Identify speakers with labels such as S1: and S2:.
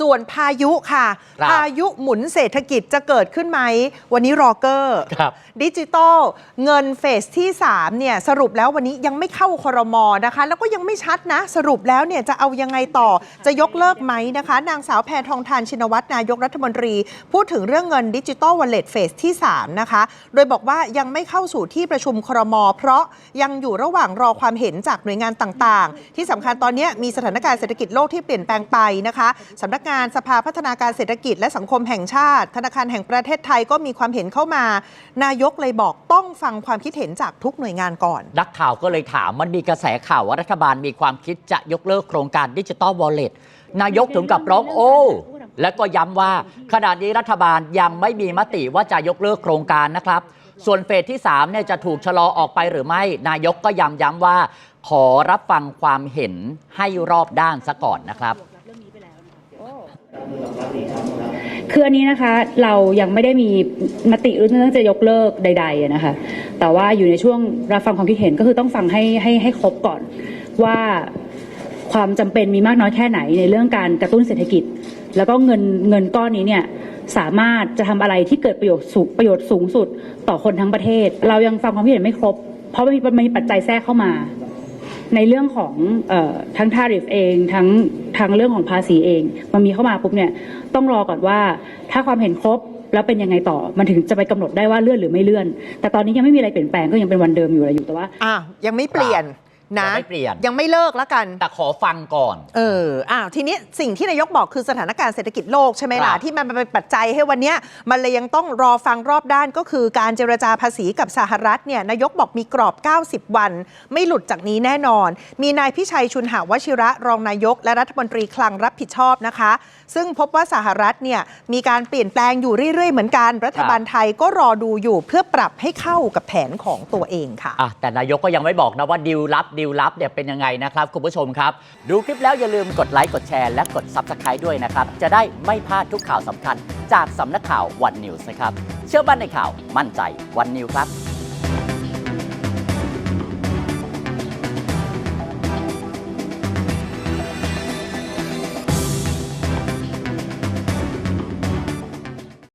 S1: ส่วนพายุค่ะ
S2: ครับ
S1: พายุหมุนเศรษฐกิจจะเกิดขึ้นไหม วันนี้รอเกอร์
S2: ครับ
S1: ดิจิตอลเงินเฟสที่ 3 เนี่ย สรุปแล้ววันนี้ยังไม่เข้าครมนะคะ แล้วก็ยังไม่ชัดนะ สรุปแล้วเนี่ย จะเอายังไงต่อจะยกเลิกไหมนะคะ นางสาวแพทองทานชินวัตรนายกรัฐมนตรี พูดถึงเรื่องเงินดิจิตอลวอลเล็ตเฟสที่ 3 นะคะ โดยบอกว่ายังไม่เข้าสู่ที่ประชุมครม เพราะยังอยู่ระหว่างรอความเห็นจากหน่วยงานต่างๆ ที่สำคัญตอนนี้มีสถานการณ์เศรษฐกิจโลกที่เปลี่ยนแปลงไปนะคะสำนักงานสภาพัฒนาการเศรษฐกิจและสังคมแห่งชาติ ธนาคารแห่งประเทศไทยก็มีความเห็นเข้ามา นายกเลยบอกต้องฟังความคิดเห็นจากทุกหน่วยงานก่อน
S2: นักข่าวก็เลยถามมันมีกระแสข่าวว่ารัฐบาลมีความคิดจะยกเลิกโครงการดิจิตอลวอลเล็ตนายกถึงกับร้องโอ้ และก็ย้ำว่าขณะนี้รัฐบาลยังไม่มีมติว่าจะยกเลิกโครงการนะครับ ส่วนเฟสที่3เนี่ยจะถูกชะลอออกไปหรือไม่ นายกก็ย้ำย้ำว่า ขอรับฟังความเห็นให้รอบด้านซะก่อนนะครับ
S3: คืออันนี้นะคะเรายังไม่ได้มีมติเรื่องจะยกเลิกใดๆนะคะ แต่ว่าอยู่ในช่วงรับฟังความคิดเห็นก็คือต้องฟังให้ให้ให้ครบก่อนว่าความจำเป็นมีมากน้อยแค่ไหนในเรื่องการกระตุ้นเศรษฐกิจ แล้วก็เงินเงินก้อนนี้เนี่ยสามารถจะทำอะไรที่เกิดประโยชน์สูงประโยชน์สูงสุดต่อคนทั้งประเทศ เรายังฟังความคิดเห็นไม่ครบ เพราะมันมีมันมีปัจจัยแทรกเข้ามา ในเรื่องของออทั้งทาริฟเองทั้งทางเรื่องของภาษีเองมันมีเข้ามาปุ๊บเนี่ยต้องรอก่อนว่าถ้าความเห็นครบแล้วเป็นยังไงต่อมันถึงจะไปกำหนดได้ว่าเลื่อนหรือไม่เลื่อน แต่ตอนนี้ยังไม่มีอะไรเปลี่ยนแปลงก็ยังเป็นวันเดิมอยู่อะไรอยู่แต่ว่า
S1: อะยังไม่เปลี่ยน นะ
S2: ยังไม่เปลี่ยน
S1: ยังไม่เลิกแล้วกัน
S2: แต่ขอฟังก่อน
S1: เอออ้าวทีนี้สิ่งที่นายกบอกคือสถานการณ์เศรษฐกิจโลกใช่ไหมล่ะ
S2: ครับ
S1: ที่มันเป็นปัจจัยให้วันเนี้ยมันเลยยังต้องรอฟังรอบด้านก็คือการเจรจาภาษีกับสหรัฐเนี่ยนายกบอกมีกรอบ 90 วัน ไม่หลุดจากนี้แน่นอน มีนายพิชัยชุนหาวชิระรองนายก และรัฐมนตรีคลังรับผิดชอบนะคะ ซึ่งพบว่าสหรัฐเนี่ยมีการเปลี่ยนแปลงอยู่เรื่อยๆ เหมือนกัน รัฐบาลไทยก็รอดูอยู่เพื่อปรับให้เข้ากับแผนของตัวเองค่ะ
S2: อะแต่นายกก็ยังไม่บอกนะว่าดิวลับดิวลับเนี่ยเป็นยังไงนะครับคุณผู้ชมครับ ดูคลิปแล้วอย่าลืมกดไลค์กดแชร์และกด Subscribe ด้วยนะครับ จะได้ไม่พลาดทุกข่าวสำคัญ จากสำนักข่าววันนิวส์นะครับ เชื่อมั่นในข่าวมั่นใจวันนิวครับ